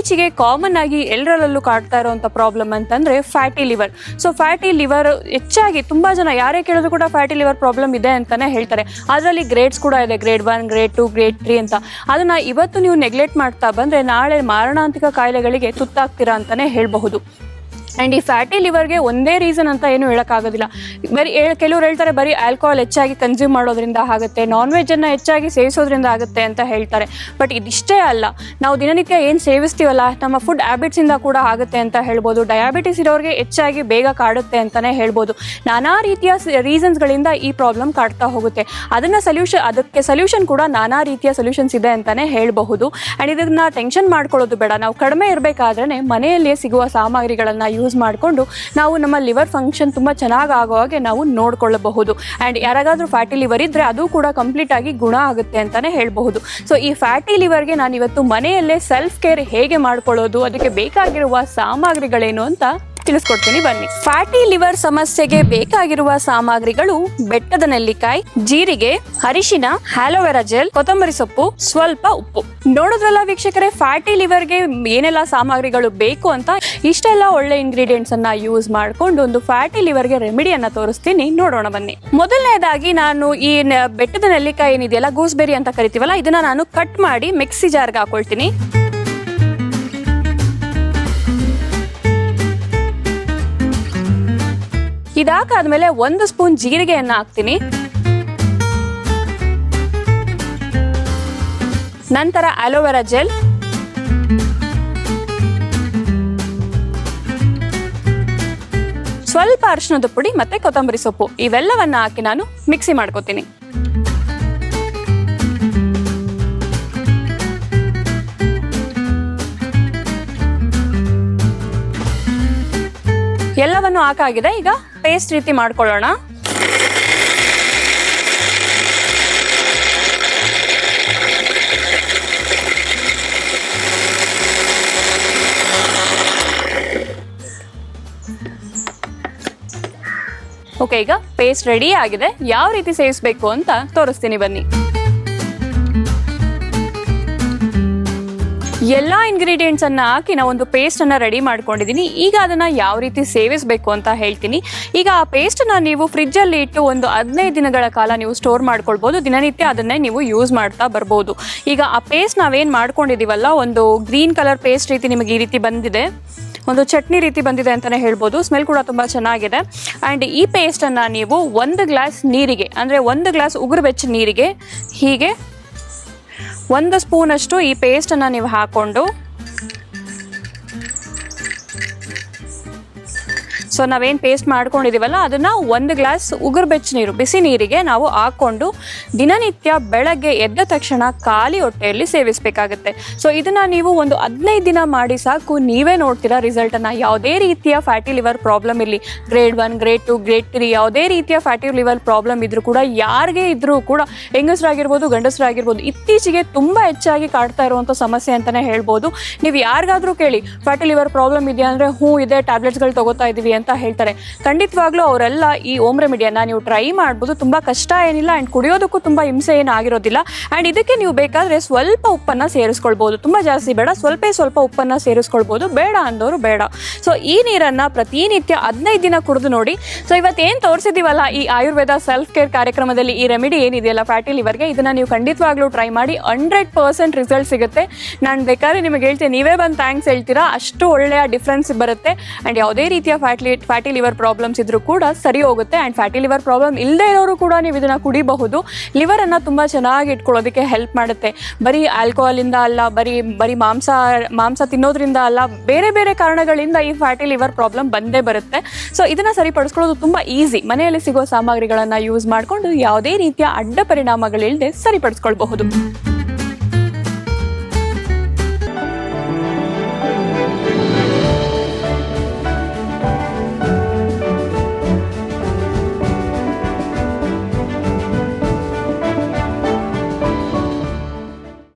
ಇತ್ತೀಚೆಗೆ ಕಾಮನ್ ಆಗಿ ಎಲ್ಲರಲ್ಲೂ ಕಾಡ್ತಾ ಇರುವಂತ ಪ್ರಾಬ್ಲಮ್ ಅಂತಂದ್ರೆ fatty liver so fatty liver ಹೆಚ್ಚಾಗಿ ತುಂಬಾ ಜನ ಯಾರೇ ಕೇಳಿದ್ರು ಕೂಡ ಫ್ಯಾಟಿ ಲಿವರ್ ಪ್ರಾಬ್ಲಮ್ ಇದೆ ಅಂತಾನೆ ಹೇಳ್ತಾರೆ. ಅದರಲ್ಲಿ ಗ್ರೇಡ್ಸ್ ಕೂಡ ಇದೆ grade one grade two grade three ಅಂತ. ಅದನ್ನ ಇವತ್ತು ನೀವು ನೆಗ್ಲೆಕ್ಟ್ ಮಾಡ್ತಾ ಬಂದ್ರೆ ನಾಳೆ ಮಾರಣಾಂತಿಕ ಕಾಯಿಲೆಗಳಿಗೆ ತುತ್ತಾಗ್ತೀರಾ ಅಂತಾನೆ ಹೇಳಬಹುದು. ಆ್ಯಂಡ್ ಈ ಫ್ಯಾಟಿ ಲಿವರ್ಗೆ ಒಂದೇ ರೀಸನ್ ಅಂತ ಏನು ಹೇಳೋಕ್ಕಾಗೋದಿಲ್ಲ. ಬರೀ ಕೆಲವರು ಹೇಳ್ತಾರೆ ಬರೀ ಆಲ್ಕೋಹಾಲ್ ಹೆಚ್ಚಾಗಿ ಕನ್ಸ್ಯೂಮ್ ಮಾಡೋದ್ರಿಂದ ಆಗುತ್ತೆ ನಾನ್ ವೆಜ್ಜನ್ನು ಹೆಚ್ಚಾಗಿ ಸೇವಿಸೋದ್ರಿಂದ ಆಗುತ್ತೆ ಅಂತ ಹೇಳ್ತಾರೆ. ಬಟ್ ಇದಿಷ್ಟೇ ಅಲ್ಲ, ನಾವು ದಿನನಿತ್ಯ ಏನು ಸೇವಿಸ್ತೀವಲ್ಲ, ನಮ್ಮ ಫುಡ್ ಹ್ಯಾಬಿಟ್ಸಿಂದ ಕೂಡ ಆಗುತ್ತೆ ಅಂತ ಹೇಳ್ಬೋದು. ಡಯಾಬಿಟಿಸ್ ಇರೋರಿಗೆ ಹೆಚ್ಚಾಗಿ ಬೇಗ ಕಾಡುತ್ತೆ ಅಂತಲೇ ಹೇಳ್ಬೋದು. ನಾನಾ ರೀತಿಯ ರೀಸನ್ಸ್ಗಳಿಂದ ಈ ಪ್ರಾಬ್ಲಮ್ ಕಾಡ್ತಾ ಹೋಗುತ್ತೆ. ಅದನ್ನು ಸೊಲ್ಯೂಷನ್ ಅದಕ್ಕೆ ಸೊಲ್ಯೂಷನ್ ಕೂಡ ನಾನಾ ರೀತಿಯ ಸೊಲ್ಯೂಷನ್ಸ್ ಇದೆ ಅಂತಲೇ ಹೇಳಬಹುದು. ಆ್ಯಂಡ್ ಇದನ್ನು ಟೆನ್ಷನ್ ಮಾಡ್ಕೊಳ್ಳೋದು ಬೇಡ. ನಾವು ಕಡಿಮೆ ಇರಬೇಕಾದ್ರೆ ಮನೆಯಲ್ಲಿಯೇ ಸಿಗುವ ಸಾಮಗ್ರಿಗಳನ್ನು ಯೂಸ್ ಮಾಡಿಕೊಂಡು ನಾವು ನಮ್ಮ ಲಿವರ್ ಫಂಕ್ಷನ್ ತುಂಬ ಚೆನ್ನಾಗಿ ಆಗೋ ಹಾಗೆ ನಾವು ನೋಡ್ಕೊಳ್ಳಬಹುದು. ಆ್ಯಂಡ್ ಯಾರಿಗಾದ್ರೂ ಫ್ಯಾಟಿ ಲಿವರ್ ಇದ್ದರೆ ಅದು ಕೂಡ ಕಂಪ್ಲೀಟ್ ಆಗಿ ಗುಣ ಆಗುತ್ತೆ ಅಂತಲೇ ಹೇಳಬಹುದು. ಸೊ ಈ ಫ್ಯಾಟಿ ಲಿವರ್ಗೆ ನಾನು ಇವತ್ತು ಮನೆಯಲ್ಲೇ ಸೆಲ್ಫ್ ಕೇರ್ ಹೇಗೆ ಮಾಡ್ಕೊಳ್ಳೋದು, ಅದಕ್ಕೆ ಬೇಕಾಗಿರುವ ಸಾಮಗ್ರಿಗಳೇನು ಅಂತ ತಿಳಿಸ್ಕೊಡ್ತೀನಿ, ಬನ್ನಿ. ಫ್ಯಾಟಿ ಲಿವರ್ ಸಮಸ್ಯೆಗೆ ಬೇಕಾಗಿರುವ ಸಾಮಗ್ರಿಗಳು ಬೆಟ್ಟದ ನೆಲ್ಲಿಕಾಯಿ ಜೀರಿಗೆ, ಅರಿಶಿನ ಹ್ಯಾಲೋವೆರಾ ಜೆಲ್ ಕೊತ್ತಂಬರಿ ಸೊಪ್ಪು, ಸ್ವಲ್ಪ ಉಪ್ಪು. ನೋಡೋದ್ರಲ್ಲ ವೀಕ್ಷಕರೇ ಫ್ಯಾಟಿ ಲಿವರ್ಗೆ ಏನೆಲ್ಲ ಸಾಮಗ್ರಿಗಳು ಬೇಕು ಅಂತ ಇಷ್ಟೆಲ್ಲ ಒಳ್ಳೆ ಇಂಗ್ರೀಡಿಯೆಂಟ್ಸ್ ಅನ್ನ ಯೂಸ್ ಮಾಡ್ಕೊಂಡು ಒಂದು ಫ್ಯಾಟಿ ಲಿವರ್ಗೆ ರೆಮಿಡಿಯನ್ನ ತೋರಿಸ್ತೀನಿ. ನೋಡೋಣ ಬನ್ನಿ. ಮೊದಲನೇದಾಗಿ ನಾನು ಈ ಬೆಟ್ಟದ ನೆಲ್ಲಿಕಾಯಿ ಏನಿದೆಯಲ್ಲ ಗೂಸ್ಬೆರಿ ಅಂತ ಕರಿತೀವಲ್ಲ, ಇದನ್ನ ನಾನು ಕಟ್ ಮಾಡಿ ಮಿಕ್ಸಿ ಜಾರ್ಗೆ ಹಾಕೊಳ್ತೀನಿ. ಇದಾಕಾದ್ಮೇಲೆ ಒಂದು ಸ್ಪೂನ್ ಜೀರಿಗೆಯನ್ನ ಹಾಕ್ತೀನಿ. ನಂತರ ಅಲೋವೆರಾ ಜೆಲ್. ಸ್ವಲ್ಪ ಅರಿಶಿನದ ಪುಡಿ ಮತ್ತೆ ಕೊತ್ತಂಬರಿ ಸೊಪ್ಪು. ಇವೆಲ್ಲವನ್ನ ಹಾಕಿ ನಾನು ಮಿಕ್ಸಿ ಮಾಡ್ಕೋತೀನಿ. ಎಲ್ಲವನ್ನು ಹಾಕಾಗಿದೆ. ಈಗ ಪೇಸ್ಟ್ ರೀತಿ ಮಾಡ್ಕೊಳ್ಳೋಣ. ಓಕೆ ಈಗ ಪೇಸ್ಟ್ ರೆಡಿ ಆಗಿದೆ. ಯಾವ ರೀತಿ ಸೇವಿಸಬೇಕು ಅಂತ ತೋರಿಸ್ತೀನಿ ಬನ್ನಿ. ಎಲ್ಲ ಇಂಗ್ರೀಡಿಯೆಂಟ್ಸ್ ಅನ್ನ ಹಾಕಿ ನಾವು ಒಂದು ಪೇಸ್ಟ್ ಅನ್ನ ರೆಡಿ ಮಾಡ್ಕೊಂಡಿದ್ದೀನಿ ಈಗ ಅದನ್ನ ಯಾವ ರೀತಿ ಸೇವಿಸಬೇಕು ಅಂತ ಹೇಳ್ತೀನಿ. ಈಗ ಆ ಪೇಸ್ಟ್ನ ನೀವು ಫ್ರಿಜ್ ಅಲ್ಲಿ ಇಟ್ಟು ಒಂದು ಹದಿನೈದು ದಿನಗಳ ಕಾಲ ನೀವು ಸ್ಟೋರ್ ಮಾಡ್ಕೊಳ್ಬಹುದು ದಿನನಿತ್ಯ ಅದನ್ನೇ ನೀವು ಯೂಸ್ ಮಾಡ್ತಾ ಬರ್ಬೋದು. ಈಗ ಆ ಪೇಸ್ಟ್ ನಾವೇನ್ ಮಾಡ್ಕೊಂಡಿದೀವಲ್ಲ, ಒಂದು ಗ್ರೀನ್ ಕಲರ್ ಪೇಸ್ಟ್ ರೀತಿ ನಿಮಗೆ ಈ ರೀತಿ ಬಂದಿದೆ. ಒಂದು ಚಟ್ನಿ ರೀತಿ ಬಂದಿದೆ ಅಂತಲೇ ಹೇಳ್ಬೋದು. ಸ್ಮೆಲ್ ಕೂಡ ತುಂಬ ಚೆನ್ನಾಗಿದೆ. ಆ್ಯಂಡ್ ಈ ಪೇಸ್ಟನ್ನು ನೀವು ಒಂದು ಗ್ಲಾಸ್ ನೀರಿಗೆ, ಅಂದರೆ ಒಂದು ಗ್ಲಾಸ್ ಉಗುರು ಬೆಚ್ಚ ನೀರಿಗೆ ಹೀಗೆ ಒಂದು ಸ್ಪೂನಷ್ಟು ಈ ಪೇಸ್ಟನ್ನು ನೀವು ಹಾಕ್ಕೊಂಡು ಸೊ ನಾವೇನು ಪೇಸ್ಟ್ ಮಾಡ್ಕೊಂಡಿದ್ದೀವಲ್ಲ ಅದನ್ನು ಒಂದು ಗ್ಲಾಸ್ ಉಗುರು ಬೆಚ್ಚ ನೀರು, ಬಿಸಿ ನೀರಿಗೆ ನಾವು ಹಾಕ್ಕೊಂಡು ದಿನನಿತ್ಯ ಬೆಳಗ್ಗೆ ಎದ್ದ ತಕ್ಷಣ ಖಾಲಿ ಹೊಟ್ಟೆಯಲ್ಲಿ ಸೇವಿಸಬೇಕಾಗುತ್ತೆ. ಸೊ ಇದನ್ನು ನೀವು ಒಂದು ಹದಿನೈದು ದಿನ ಮಾಡಿ ಸಾಕು, ನೀವೇ ನೋಡ್ತೀರಾ ರಿಸಲ್ಟನ್ನು ಯಾವುದೇ ರೀತಿಯ ಫ್ಯಾಟಿ ಲಿವರ್ ಪ್ರಾಬ್ಲಮ್ ಇರಲಿ grade one grade two grade three ಯಾವುದೇ ರೀತಿಯ ಫ್ಯಾಟಿ ಲಿವರ್ ಪ್ರಾಬ್ಲಮ್ ಇದ್ರೂ ಕೂಡ, ಯಾರಿಗೆ ಇದ್ರೂ ಕೂಡ, ಹೆಂಗಸರಾಗಿರ್ಬೋದು, ಗಂಡಸರಾಗಿರ್ಬೋದು, ಇತ್ತೀಚೆಗೆ ತುಂಬ ಹೆಚ್ಚಾಗಿ ಕಾಡ್ತಾ ಇರುವಂಥ ಸಮಸ್ಯೆ ಅಂತಲೇ ಹೇಳ್ಬೋದು. ನೀವು ಯಾರಿಗಾದರೂ ಕೇಳಿ ಫ್ಯಾಟಿ ಲಿವರ್ ಪ್ರಾಬ್ಲಮ್ ಇದೆಯಾ ಅಂದರೆ, ಹ್ಞೂ ಇದೆ ಟ್ಯಾಬ್ಲೆಟ್ಸ್ಗಳು ತಗೋತಾ ಇದ್ದೀವಿ ಅಂತ ಹೇಳ್ತಾರೆ. ಖಂಡಿತವಾಗ್ಲೂ ಅವರೆಲ್ಲ ಈ ಓಮ್ ರೆಮಿಡಿಯನ್ನ ನೀವು ಟ್ರೈ ಮಾಡ್ಬೋದು. ತುಂಬ ಕಷ್ಟ ಏನಿಲ್ಲ ಆ್ಯಂಡ್ ಕುಡಿಯೋದಕ್ಕೂ ತುಂಬ ಹಿಂಸೆ ಏನು ಆಗಿರೋದಿಲ್ಲ. ಆ್ಯಂಡ್ ಇದಕ್ಕೆ ನೀವು ಬೇಕಾದರೆ ಸ್ವಲ್ಪ ಉಪ್ಪನ್ನು ಸೇರಿಸ್ಕೊಳ್ಬೋದು. ತುಂಬ ಜಾಸ್ತಿ ಬೇಡ, ಸ್ವಲ್ಪ ಸ್ವಲ್ಪ ಉಪ್ಪನ್ನು ಸೇರಿಸ್ಕೊಳ್ಬೋದು. ಬೇಡ ಅಂದವರು ಬೇಡ. ಸೊ ಈ ನೀರನ್ನು ಪ್ರತಿನಿತ್ಯ ಹದಿನೈದು ದಿನ ಕುಡಿದು ನೋಡಿ. ಸೊ ಇವತ್ತೇನು ತೋರಿಸಿದ್ದೀವಲ್ಲ ಈ ಆಯುರ್ವೇದ ಸೆಲ್ಫ್ ಕೇರ್ ಕಾರ್ಯಕ್ರಮದಲ್ಲಿ ಈ ರೆಮಿಡಿ ಏನಿದೆಯಲ್ಲ ಫ್ಯಾಟಿ ಲಿವರ್ಗೆ ಇದನ್ನು ನೀವು ಖಂಡಿತವಾಗ್ಲೂ ಟ್ರೈ ಮಾಡಿ. ಹಂಡ್ರೆಡ್ ಪರ್ಸೆಂಟ್ ರಿಸಲ್ಟ್ ಸಿಗುತ್ತೆ. ನಾನು ಬೇಕಾದ್ರೆ ನಿಮಗೆ ಹೇಳ್ತೀನಿ. ನೀವೇ ಬಂದು ಥ್ಯಾಂಕ್ಸ್ ಹೇಳ್ತೀರಾ? ಅಷ್ಟು ಒಳ್ಳೆಯ ಡಿಫ್ರೆನ್ಸ್ ಬರುತ್ತೆ. ಆ್ಯಂಡ್ ಯಾವುದೇ ರೀತಿಯ ಫ್ಯಾಟಿ ಫ್ಯಾಟಿ ಲಿವರ್ ಪ್ರಾಬ್ಲಮ್ಸ್ ಇದ್ರೂ ಕೂಡ ಸರಿ ಹೋಗುತ್ತೆ. ಆ್ಯಂಡ್ ಫ್ಯಾಟಿ ಲಿವರ್ ಪ್ರಾಬ್ಲಮ್ ಇಲ್ಲದೆ ಇರೋರು ಕೂಡ ನೀವು ಇದನ್ನು ಕುಡಿಬಹುದು. ಲಿವರನ್ನು ತುಂಬ ಚೆನ್ನಾಗಿ ಇಟ್ಕೊಳ್ಳೋದಕ್ಕೆ ಹೆಲ್ಪ್ ಮಾಡುತ್ತೆ. ಬರೀ ಆಲ್ಕೋಹಾಲಿಂದ ಅಲ್ಲ, ಬರೀ ಬರೀ ಮಾಂಸ ಮಾಂಸ ತಿನ್ನೋದ್ರಿಂದ ಅಲ್ಲ, ಬೇರೆ ಬೇರೆ ಕಾರಣಗಳಿಂದ ಈ ಫ್ಯಾಟಿ ಲಿವರ್ ಪ್ರಾಬ್ಲಮ್ ಬಂದೇ ಬರುತ್ತೆ. ಸೊ ಇದನ್ನು ಸರಿಪಡಿಸ್ಕೊಳ್ಳೋದು ತುಂಬ ಈಸಿ ಮನೆಯಲ್ಲಿ ಸಿಗೋ ಸಾಮಗ್ರಿಗಳನ್ನು ಯೂಸ್ ಮಾಡಿಕೊಂಡು ಯಾವುದೇ ರೀತಿಯ ಅಡ್ಡ ಪರಿಣಾಮಗಳಿಲ್ಲದೆ ಸರಿಪಡಿಸ್ಕೊಳ್ಬಹುದು.